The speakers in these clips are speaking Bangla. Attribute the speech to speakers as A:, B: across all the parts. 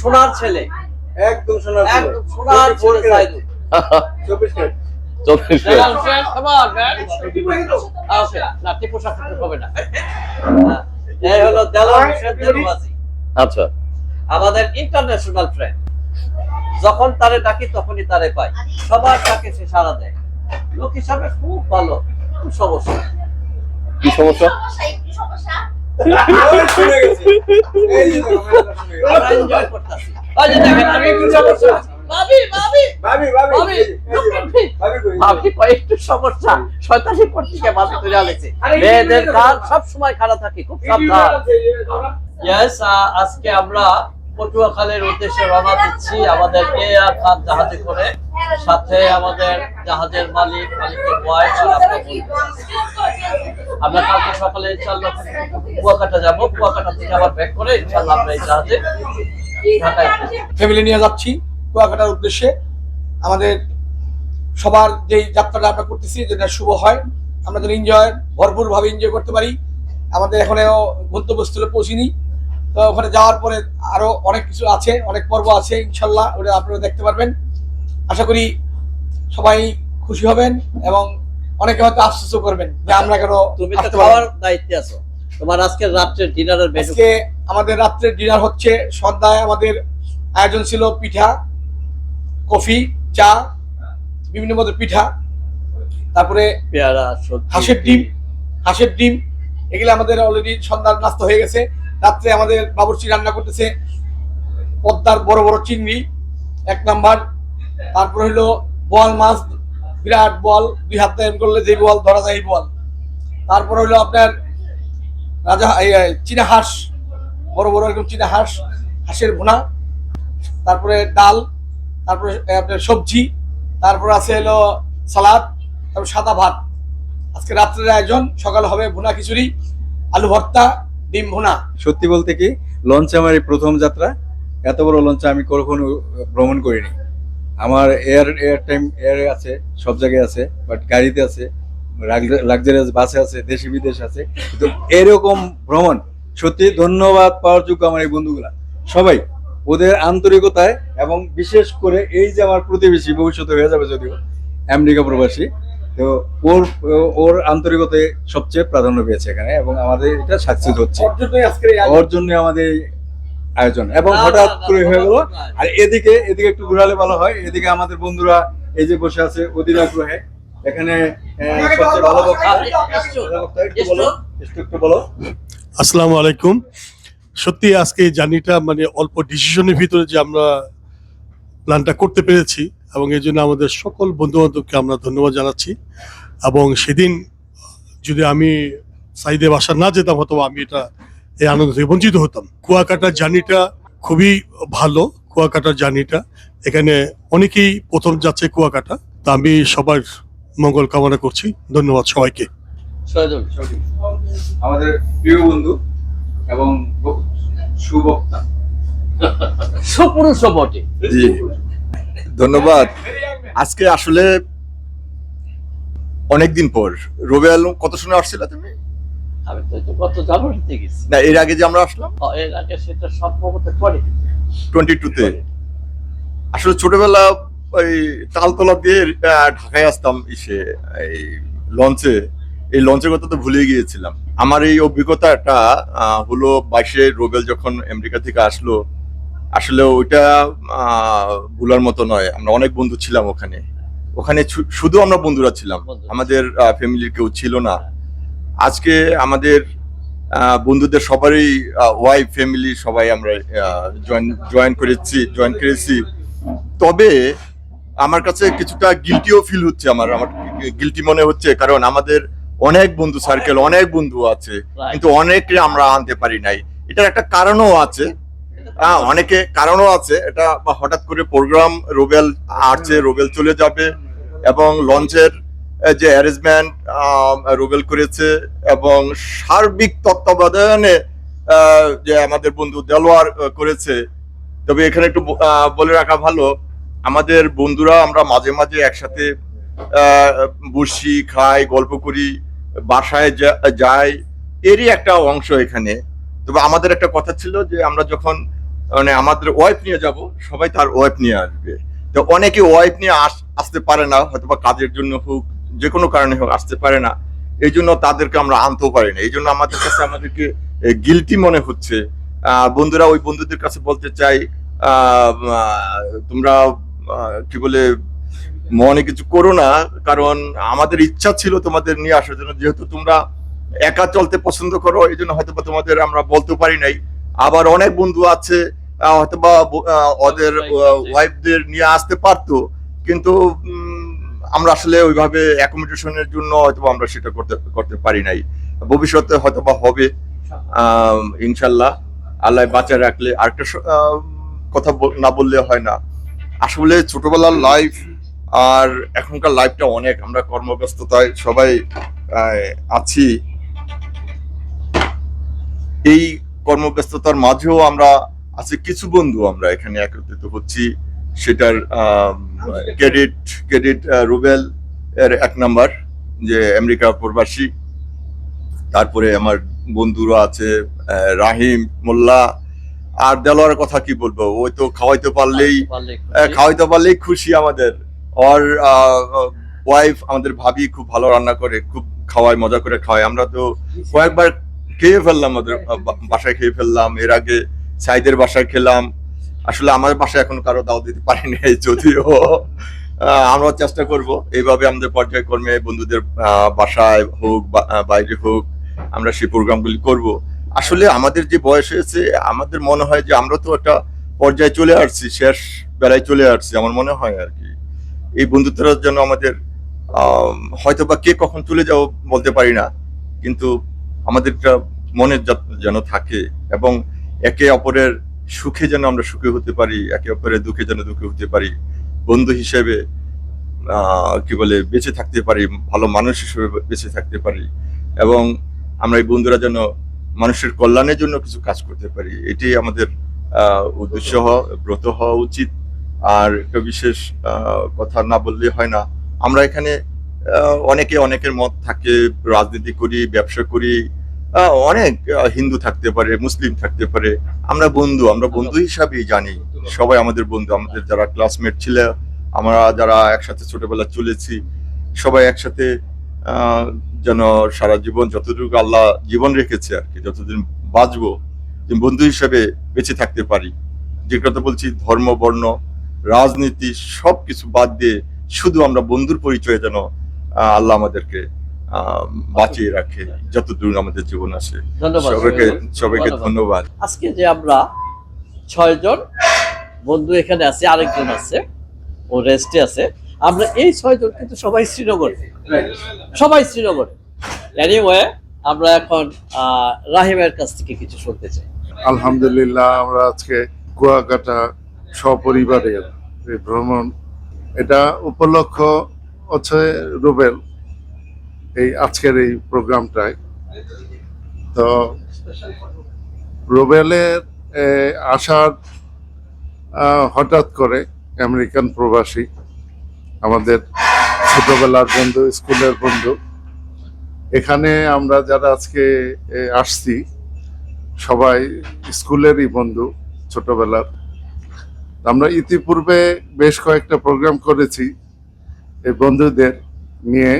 A: সোনার ছেলে।
B: একদম
A: একদম সোনার ছেলে সাইদুল।
B: চব্বিশ ক্যারেট।
C: চব্বিশ
A: Helal friend, come on, man. Okay, না, টিপু সাপোর্ট হবে না। হ্যাঁ,
C: আচ্ছা।
A: আমাদের ইন্টারন্যাশনাল ফ্রেন্ড যখন তারে ডাকি তখনই তারে পাই। সবার তাকে সে সারা দেয়। লোক হিসাবে খুব ভালো খুব সমস্যা।
C: কি সমস্যা।
A: একটু সমস্যা শয়তানি পত্রিকা আলেছে মেয়েদের কাজ খারাপ থাকে খুব সাবধান। আজকে আমরা পটুয়াখালীর উদ্দেশ্যে রওনা দিচ্ছি আমাদের এ আর খান জাহাজে করে। সাথে আমাদের জাহাজের মালিক মালিকের। আমরা কালকে সকালে ইনশাল্লাহ কুয়াকাটা যাব। কুয়াকাটা থেকে আবার ব্যাক করে ইনশাল্লাহ আমরা এই জাহাজে
D: ফ্যামিলি নিয়ে যাচ্ছি কুয়াকাটার উদ্দেশ্যে। আমাদের সবার যেই যাত্রাটা আমরা করতেছি, যেটা শুভ হয়, আমরা যেন এনজয় ভরপুর ভাবে এনজয় করতে পারি। আমাদের এখনও গন্তব্যস্থলে পৌঁছিনি। তো ওখানে যাওয়ার পরে আরও অনেক কিছু আছে, অনেক পর্ব আছে ইনশাল্লাহ ওটা আপনারা দেখতে পারবেন। আশা করি সবাই খুশি হবেন এবং অনেকে হয়তো আফসোসও করবেন যে আমরা কেন
A: তুমি তো খাওয়ার। দায়িত্বে আছো। তোমার আজকে রাত্রের ডিনারের মেনু
D: আজকে আমাদের রাত্রের ডিনার হচ্ছে সন্ধ্যায় আমাদের আয়োজন ছিল পিঠা কফি চা বিভিন্ন মতো পিঠা তারপরে
A: পেয়ারা
D: হাঁসের ডিম হাঁসের ডিম এগুলো আমাদের অলরেডি সন্ধ্যার নাস্তা হয়ে গেছে। রাত্রে আমাদের বাবুর্চি রান্না করতেছে পদ্মার বড় বড় চিংড়ি এক নাম্বার তারপরে হলো বোয়াল মাছ বিরাট বল, দুই হাত করলে যে বল, ধরা যায় এই বল। তারপর হলো আপনার রাজা চীনা হাঁস, বড় বড় এরকম চীনা হাঁস, হাঁসের ভুনা, তারপরে ডাল, তারপরে আপনার সবজি, তারপর আছে হলো সালাদ, তারপর সাদা ভাত। আজকে রাত্রের আয়োজন, সকাল হবে ভুনা খিচুড়ি, আলু ভর্তা, ডিম ভুনা।
E: সত্যি বলতে কি, লঞ্চে আমার এই প্রথম যাত্রা, এত বড় লঞ্চে আমি কখনো ভ্রমণ করিনি। আমার এয়ার এয়ার টাইম এয়ারে আছে সব জায়গায় আছে বাট গাড়িতে আছে লাক্সারিয়াস বাসে আছে দেশি বিদেশ আছে। তো এরকম ভ্রমণ সত্যি ধন্যবাদ পাওয়ার যোগ্য আমার এই বন্ধুগুলা। সবাই ওদের আন্তরিকতায় এবং বিশেষ করে এই যে আমার প্রতিবেশী ভবিষ্যতে হয়ে যাবে যদিও আমেরিকা প্রবাসী তো ওর ওর আন্তরিকতায় সবচেয়ে প্রাধান্য পেয়েছে এখানে এবং আমাদের এটা সাকসেস হচ্ছে।
D: ওর
E: জন্য আমাদের আয়োজন। এবং হঠাৎ করে হয়ে গেল। আর এদিকে এদিকে একটু ঘোরালে ভালো হয়। এদিকে আমাদের বন্ধুরা এই যে বসে আছে অধীর আগ্রহে এখানে আহ, সবচেয়ে ভালো বক্তা।
A: একটু,
E: ভালো বক্তা, একটু বলো। একটু একটু বলো।
F: আসসালামু আলাইকুম। সত্যি আজকে এই জার্নিটা মানে অল্প ডিসিশনের ভিতরে যে আমরা প্ল্যানটা করতে পেরেছি এবং এই জন্য আমাদের সকল বন্ধু বান্ধবকে আমরা ধন্যবাদ জানাচ্ছি। এবং সেদিন যদি আমি সাইদে বাসা না যেতাম হয়তো আমি এটা এই আনন্দ থেকে বঞ্চিত হতাম। কুয়াকাটার জার্নিটা খুবই ভালো কুয়াকাটার জার্নিটা। এখানে অনেকেই প্রথম যাচ্ছে কুয়াকাটা। তা আমি সবার মঙ্গল কামনা করছি। ধন্যবাদ সবাইকে।
E: আমাদের প্রিয় বন্ধু এবং সুবক্তা।
A: সুপুরুষ বটে।
G: ধন্যবাদ। আজকে আসলে অনেকদিন পর। রবিআল কত সময় আসছিল তুমি?
A: আমি তো গত জানুয়ারিতে গেছি।
G: না এর আগে যে আমরা আসলাম?
A: এর আগে সেটা সম্ভবত করে।
G: টোয়েন্টি টুতে আসলে ছোটবেলা ওই তালতলা দিয়ে ঢাকায় আসতাম ইসে এই লঞ্চে। এই লঞ্চের কথা তো ভুলে গিয়েছিলাম। আমার এই অভিজ্ঞতাটা হলো বাইশে রোবেল যখন আমেরিকা থেকে আসলো আসলে ওইটা ভুলার মতো নয়। আমরা অনেক বন্ধু ছিলাম ওখানে। ওখানে শুধু আমরা বন্ধুরা ছিলাম। আমাদের ফ্যামিলির কেউ ছিল না। আজকে আমাদের বন্ধুদের সবারই ওয়াইফ ফ্যামিলি সবাই আমরা জয়েন জয়েন করেছি জয়েন করেছি। তবে আমার কাছে কিছুটা গিলটিও ফিল হচ্ছে আমার আমার গিলটি মনে হচ্ছে কারণ আমাদের অনেক বন্ধু সার্কেল অনেক বন্ধু আছে কিন্তু অনেকে আমরা আনতে পারি নাই। এটার একটা কারণও আছে। হ্যাঁ অনেকে কারণও আছে। এটা বা হঠাৎ করে প্রোগ্রাম রোবেল আসছে রোবেল চলে যাবে এবং লঞ্চের যে অ্যারেঞ্জমেন্ট রুবেল করেছে এবং সার্বিক তত্ত্বাবধানে যে আমাদের বন্ধু দেলোয়ার করেছে। তবে এখানে একটু বলে রাখা ভালো, আমাদের বন্ধুরা আমরা মাঝে মাঝে একসাথে বসি, খাই, গল্প করি, বাসায় যাই, এরই একটা অংশ এখানে। তবে আমাদের একটা কথা ছিল যে আমরা যখন মানে আমাদের ওয়াইফ নিয়ে যাব, সবাই তার ওয়াইফ নিয়ে আসবে। তো অনেকে ওয়াইফ নিয়ে আস- আসতে পারে না হয়তো বা কাজের জন্য হোক যে কোনো কারণে হোক আসতে পারে না এই জন্য তাদেরকে আমরা আনতেও পারি না। এই জন্য আমাদের কাছে আমাদেরকে গিলটি মনে হচ্ছে। বন্ধুরা ওই বন্ধুদের কাছে বলতে চাই তোমরা কি বলে মনে কিছু করো না কারণ আমাদের ইচ্ছা ছিল তোমাদের নিয়ে আসার জন্য। যেহেতু তোমরা একা চলতে পছন্দ করো এই জন্য হয়তো তোমাদের আমরা বলতে পারি নাই। আবার অনেক বন্ধু আছে হয়তো বা ওদের ওয়াইফদের নিয়ে আসতে পারতো কিন্তু আমরা আসলে ওইভাবে অ্যাকোমোডেশনের জন্য হয়তো আমরা সেটা করতে করতে পারি নাই। ভবিষ্যতে হয়তো বা হবে ইনশাল্লাহ। আল্লাহ বাঁচায় রাখলে আরেকটা কথা না বললে হয় না। আসলে ছোটবেলার লাইফ আর এখনকার লাইফটা অনেক। আমরা কর্মব্যস্ততায় সবাই আছি। এই কর্মব্যস্ততার মাঝেও আমরা আছে। কিছু বন্ধু আমরা এখানে একত্রিত হচ্ছি। সেটার ক্রেডিট ক্রেডিট রুবেল এর এক নাম্বার যে আমেরিকা প্রবাসী। তারপরে আমার বন্ধুরা আছে রাহিম মোল্লা। আর দেলোয়ার কথা কি বলব? ওই তো খাওয়াইতে পারলেই খাওয়াইতে পারলেই খুশি। আমাদের। ওর ওয়াইফ আমাদের ভাবি খুব ভালো রান্না করে খুব খাওয়ায় মজা করে খাওয়ায়। আমরা তো কয়েকবার খেয়ে ফেললাম আমাদের বাসায় খেয়ে ফেললাম। এর আগে সাইদের বাসায় খেলাম। আসলে আমার বাসায় এখন কারও দাও দিতে পারিনি যদিও আমরা চেষ্টা করব। এইভাবে আমাদের পর্যায়ক্রমে বন্ধুদের বাসায় হোক বাইরে হোক আমরা সেই প্রোগ্রামগুলি করব। আসলে আমাদের যে বয়স হয়েছে আমাদের মনে হয় যে আমরা তো একটা পর্যায়ে চলে আসছি শেষ বেলায় চলে আসছি আমার মনে হয় আর কি। এই বন্ধুত্বরা যেন আমাদের আম, হয়তো বা কে কখন চলে যাও বলতে পারি না কিন্তু আমাদের মনে যেন থাকে এবং একে অপরের সুখে যেন আমরা সুখে হতে পারি, একে অপরের দুঃখে যেন দুঃখে হতে পারি। বন্ধু হিসেবে কি বলে, বেঁচে থাকতে পারি, ভালো মানুষ হিসেবে বেঁচে থাকতে পারি এবং আমরা এই বন্ধুরা যেন মানুষের কল্যাণের জন্য কিছু কাজ করতে পারি। এটি আমাদের উদ্দেশ্য হওয়া, ব্রত হওয়া উচিত। আর একটা বিশেষ কথা না বললে হয় না। আমরা এখানে অনেকে অনেকের মত থাকে, রাজনীতি করি, ব্যবসা করি অনেক হিন্দু থাকতে পারে, মুসলিম থাকতে পারে। আমরা বন্ধু আমরা বন্ধু হিসাবেই জানি। সবাই আমাদের বন্ধু, আমাদের যারা ক্লাসমেট ছিল, আমরা যারা একসাথে ছোটবেলা চলেছি, সবাই একসাথে যেন সারা জীবন যতটুকু আল্লাহ জীবন রেখেছে আর কি, যতদিন বাঁচবো বন্ধু হিসেবে বেঁচে থাকতে পারি। যে কথা বলছি, ধর্ম, বর্ণ, রাজনীতি সব কিছু বাদ দিয়ে শুধু আমরা বন্ধুর পরিচয়ে যেন আল্লাহ আমাদেরকে বাঁচিয়ে রাখে যতদূর আমাদের জীবন আসে
A: ধন্যবাদ
G: সবাইকে
A: সবাইকে। ধন্যবাদ। আজকে যে আমরা ছয়জন বন্ধু এখানে আছে আরেকজন আছে ও রেস্টে আছে। আমরা এই ছয়জন কিন্তু সবাই শ্রীনগরে। সবাই শ্রীনগরে। এনিওয়ে আমরা এখন রাহিমের কাছ থেকে কিছু শুনতে চাই।
H: আলহামদুলিল্লাহ আমরা আজকে কুয়াকাটা সপরিবারের এই ভ্রমণ এটা উপলক্ষ হচ্ছে রুবেল। এই আজকের এই প্রোগ্রামটায়। তো রুবেলের আসার হঠাৎ করে আমেরিকান প্রবাসী, আমাদের ছোটবেলার বন্ধু, স্কুলের বন্ধু, এখানে আমরা যারা আজকে আসছি, সবাই স্কুলেরই বন্ধু ছোটবেলার। আমরা ইতিপূর্বে বেশ কয়েকটা প্রোগ্রাম করেছি, এই বন্ধুদের নিয়ে।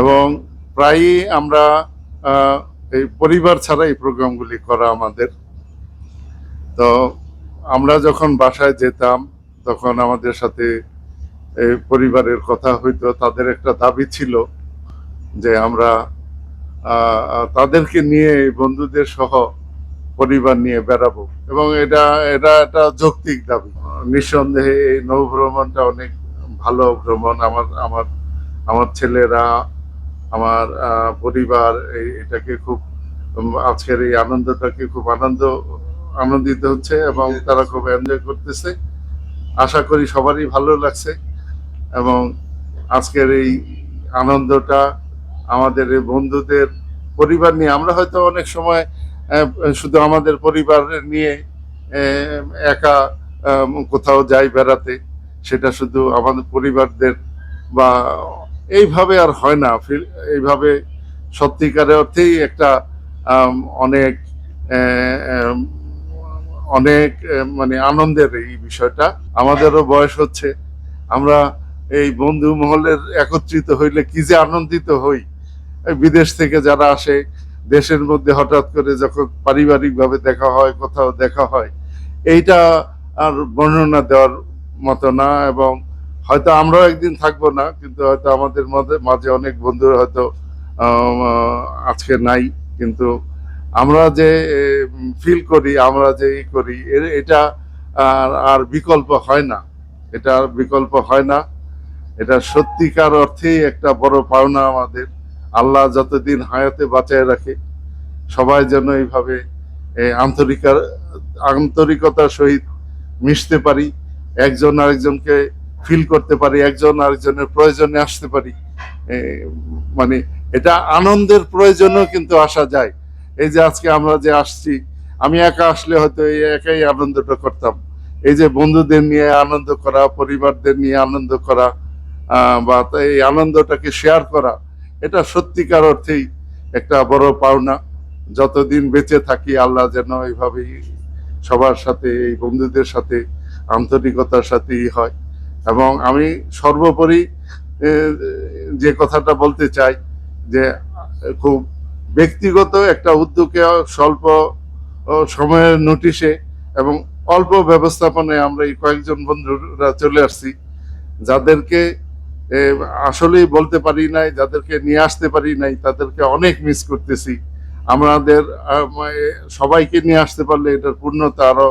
H: এবং প্রায়ই আমরা এই পরিবার ছাড়া এই প্রোগ্রামগুলি করা আমাদের। তো আমরা যখন বাসায় যেতাম, তখন আমাদের সাথে এই পরিবারের কথা হইতো। তাদের একটা দাবি ছিল যে আমরা তাদেরকে নিয়ে এই বন্ধুদের সহ পরিবার নিয়ে বেড়াবো। এবং এটা এটা একটা যৌক্তিক দাবি। নিঃসন্দেহে এই নৌ ভ্রমণটা অনেক ভালো ভ্রমণ। আমার আমার আমার ছেলেরা আমার পরিবার এটাকে খুব আজকের এই আনন্দটাকে খুব আনন্দ, আনন্দিত হচ্ছে এবং তারা খুব এনজয় করতেছে। আশা করি সবারই ভালো লাগছে এবং আজকের এই আনন্দটা আমাদের এই বন্ধুদের পরিবার নিয়ে, আমরা হয়তো অনেক সময় শুধু আমাদের পরিবার নিয়ে একা কোথাও যাই বেড়াতে, সেটা শুধু আমাদের পরিবারদের বা এইভাবে আর হয় না। এইভাবে সত্যিকারের অর্থেই একটা অনেক অনেক মানে আনন্দের এই বিষয়টা। আমাদেরও বয়স হচ্ছে। আমরা এই বন্ধু মহলের একত্রিত হইলে কি যে আনন্দিত হই। বিদেশ থেকে যারা আসে, দেশের মধ্যে হঠাৎ করে যখন পারিবারিকভাবে দেখা হয়, কোথাও দেখা হয়, এইটা আর বর্ণনা দেওয়ার মতো না। এবং হয়তো আমরাও একদিন থাকব না, কিন্তু হয়তো আমাদের মধ্যে, মাঝে অনেক বন্ধু হয়তো আজকে নাই, কিন্তু আমরা যে ফিল করি, আমরা যে ই করি এটা আর বিকল্প হয় না। এটা আর বিকল্প হয় না। এটা সত্যিকার অর্থেই একটা বড় পাওনা আমাদের। আল্লাহ যতদিন হায়াতে বাঁচায় রাখে, সবাই যেন এইভাবে আন্তরিকার, আন্তরিকতার সহিত মিশতে পারি। একজন আরেকজনকে ফিল করতে পারি, একজন আরেকজনের প্রয়োজনে আসতে পারি। মানে এটা আনন্দের প্রয়োজনেও কিন্তু আসা যায়। এই যে আজকে আমরা যে আসছি, আমি একা আসলে হয়তো এই একাই আনন্দটা করতাম। এই যে বন্ধুদের নিয়ে আনন্দ করা, পরিবারদের নিয়ে আনন্দ করা বা এই আনন্দটাকে শেয়ার করা, এটা সত্যিকার অর্থেই একটা বড় পাওনা। যতদিন বেঁচে থাকি, আল্লাহ যেন এইভাবেই সবার সাথে, এই বন্ধুদের সাথে, আন্তরিকতার সাথেই হয়। এবং আমি সর্বোপরি যে কথাটা বলতে চাই যে, খুব ব্যক্তিগত একটা উদ্যোগে স্বল্প সময়ের নোটিশে এবং অল্প ব্যবস্থাপনায় আমরা এই কয়েকজন বন্ধুরা চলে আসছি, যাদেরকে আসলেই বলতে পারি নাই, যাদেরকে নিয়ে আসতে পারি নাই, তাদেরকে অনেক মিস করতেছি। আমাদের সবাইকে নিয়ে আসতে পারলে এটার পূর্ণতা আরও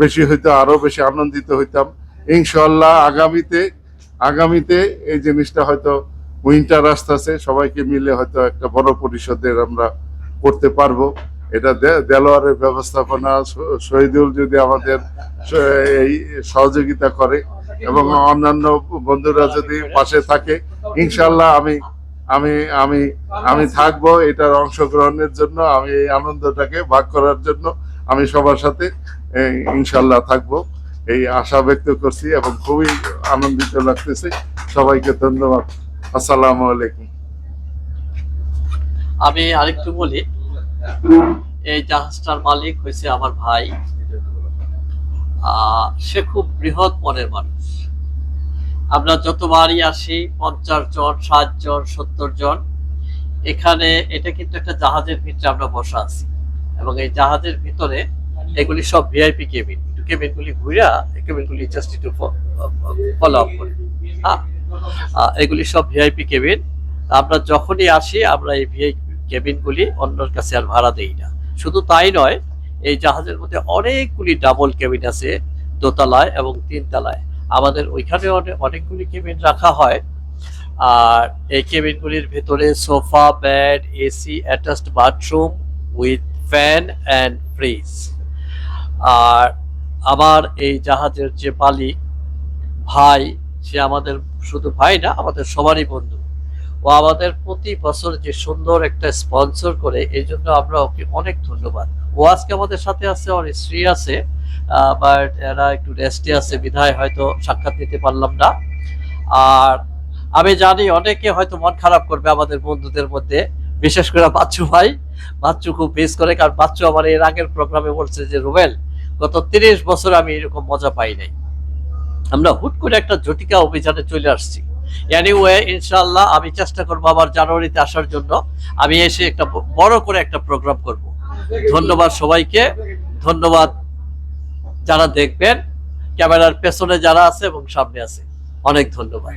H: বেশি হইতো, আরও বেশি আনন্দিত হইতাম। ইনশাল্লাহ আগামীতে আগামীতে এই জিনিসটা হয়তো উইন্টার আসতেছে, সবাইকে মিলে হয়তো একটা বড় পরিষদের আমরা করতে পারব। এটা দেলোয়ারের ব্যবস্থাপনা শহীদুল যদি আমাদের এই সহযোগিতা করে এবং অন্যান্য বন্ধুরা যদি পাশে থাকে ইনশাল্লাহ আমি আমি আমি আমি থাকব এটার অংশগ্রহণের জন্য, আমি এই আনন্দটাকে ভাগ করার জন্য আমি সবার সাথে ইনশাল্লাহ থাকব। এই আশা ব্যক্ত করছি এবং খুবই আনন্দিত লাগতেছে। সবাইকে ধন্যবাদ। আসসালামু আলাইকুম।
A: আমি আরেকটু বলি, এই জাহাজটার মালিক হয়েছে আমার ভাই। সে খুব বৃহৎ মনের মানুষ। আমরা যতবারই আসি, পঞ্চাশ জন, ষাট জন, সত্তর জন, এখানে এটা কিন্তু একটা জাহাজের ভিতরে আমরা বসা আছি। এবং এই জাহাজের ভিতরে এগুলি সব ভিআইপি কেবিন কেবিনগুলি ঘুরা এই কেবিনগুলি জাস্ট একটু ফলো আপ করে। হ্যাঁ? এগুলি সব ভিআইপি কেবিন আমরা যখনই আসি, আমরা এই ভিআইপি কেবিনগুলি অন্যর কাছে আর ভাড়া দেই না। শুধু তাই নয়, এই জাহাজের মধ্যে অনেকগুলি ডাবল কেবিন আছে, দোতলায় এবং তিনতলায়। আমাদের ওইখানে অনেকগুলি কেবিন রাখা হয়। আর এই কেবিনগুলির ভেতরে sofa bed AC attached bathroom with fan and fridge আর আমার এই জাহাজের যে মালিক, ভাই, সে আমাদের শুধু ভাই না, আমাদের সবারই বন্ধু। ও আমাদের প্রতি বছর যে সুন্দর একটা স্পন্সর করে, এই জন্য আমরা ওকে অনেক ধন্যবাদ। ও আজকে আমাদের সাথে আছে, ওর স্ত্রী আছে বাট এরা একটু রেস্টে আছে, বিধায় হয়তো সাক্ষাৎ নিতে পারলাম না। আর আমি জানি অনেকে হয়তো মন খারাপ করবে আমাদের বন্ধুদের মধ্যে, বিশেষ করে বাচ্চু ভাই। বাচ্চু খুব মিস করে, কারণ বাচ্চু আমার এর আগের প্রোগ্রামে বলছে যে, রুবেল গত তিরিশ বছর আমি এরকম মজা পাই নাই। আমরা হুট করে একটা জটিকা অভিযানে চলে আসছি। ইনশাল্লাহ আমি চেষ্টা করব আবার জানুয়ারিতে আসার জন্য। আমি এসে একটা বড় করে একটা প্রোগ্রাম করব। ধন্যবাদ সবাইকে। ধন্যবাদ যারা দেখবেন। ক্যামেরার পেছনে যারা আছে এবং সামনে আছে। অনেক ধন্যবাদ।